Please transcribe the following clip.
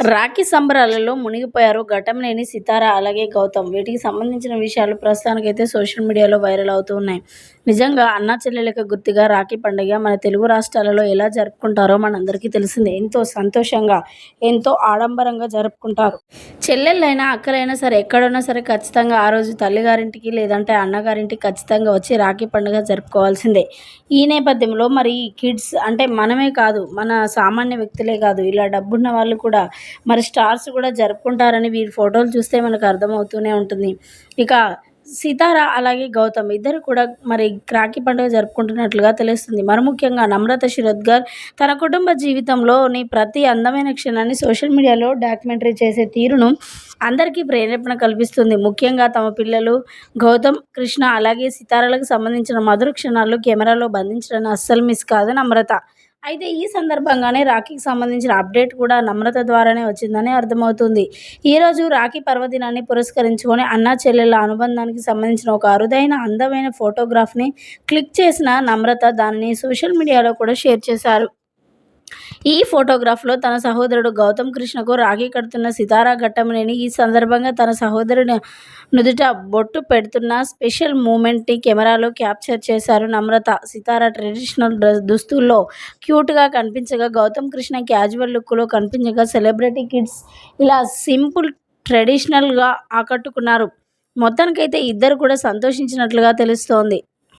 రాఖీ సంబరాలలో మునిగిపోయారు. ఘటంలేని సితార అలాగే గౌతమ్. వీటికి సంబంధించిన విషయాలు ప్రస్తుతానికైతే సోషల్ మీడియాలో వైరల్ అవుతూ ఉన్నాయి. నిజంగా అన్నా చెల్లెలకు గుర్తుగా రాఖీ పండుగ మన తెలుగు రాష్ట్రాలలో ఎలా జరుపుకుంటారో మనందరికీ తెలిసిందే. ఎంతో సంతోషంగా ఎంతో ఆడంబరంగా జరుపుకుంటారు. చెల్లెళ్ళైనా అక్కలైనా సరే ఎక్కడున్నా సరే ఖచ్చితంగా ఆ రోజు తల్లిగారింటికి లేదంటే అన్నగారింటికి ఖచ్చితంగా వచ్చి రాఖీ పండుగ జరుపుకోవాల్సిందే. ఈ నేపథ్యంలో మరి కిడ్స్ అంటే మనమే కాదు మన సామాన్య వ్యక్తులే కాదు ఇలా డబ్బున్న వాళ్ళు కూడా మరి స్టార్స్ కూడా జరుపుకుంటారని వీరి ఫోటోలు చూస్తే మనకు అర్థమవుతూనే ఉంటుంది. ఇక సితార అలాగే గౌతమ్ ఇద్దరు కూడా మరి రాఖీ పండుగ జరుపుకుంటున్నట్లుగా తెలుస్తుంది. మరి ముఖ్యంగా నమ్రత శిరోద్కర్ తన కుటుంబ జీవితంలోని ప్రతి అందమైన క్షణాన్ని సోషల్ మీడియాలో డాక్యుమెంటరీ చేసే తీరును అందరికీ ప్రేరేపణ కల్పిస్తుంది. ముఖ్యంగా తమ పిల్లలు గౌతమ్ కృష్ణ అలాగే సితారాలకు సంబంధించిన మధుర క్షణాలు కెమెరాలో బంధించడాన్ని అస్సలు మిస్ కాదు నమ్రత. అయితే ఈ సందర్భంగానే రాఖీకి సంబంధించిన అప్డేట్ కూడా నమ్రత ద్వారానే వచ్చిందని అర్థమవుతుంది. ఈరోజు రాఖీ పర్వదినాన్ని పురస్కరించుకొని అన్నా చెల్లెల అనుబంధానికి సంబంధించిన ఒక అరుదైన అందమైన ఫోటోగ్రాఫ్ని క్లిక్ చేసిన నమ్రత దానిని సోషల్ మీడియాలో కూడా షేర్ చేశారు. ఈ ఫోటోగ్రాఫ్లో తన సహోదరుడు గౌతమ్ కృష్ణకు రాఖీ కడుతున్న సితారా ఘట్టమనేని ఈ సందర్భంగా తన సహోదరుని నుదుట బొట్టు పెడుతున్న స్పెషల్ మూమెంట్ని కెమెరాలో క్యాప్చర్ చేశారు నమ్రత. సితారా ట్రెడిషనల్ డ్రెస్ దుస్తుల్లో క్యూట్గా కనిపించగా గౌతమ్ కృష్ణ క్యాజువల్ లుక్లో కనిపించగా సెలబ్రిటీ కిడ్స్ ఇలా సింపుల్ ట్రెడిషనల్గా ఆకట్టుకున్నారు. మొత్తానికైతే ఇద్దరు కూడా సంతోషించినట్లుగా తెలుస్తోంది.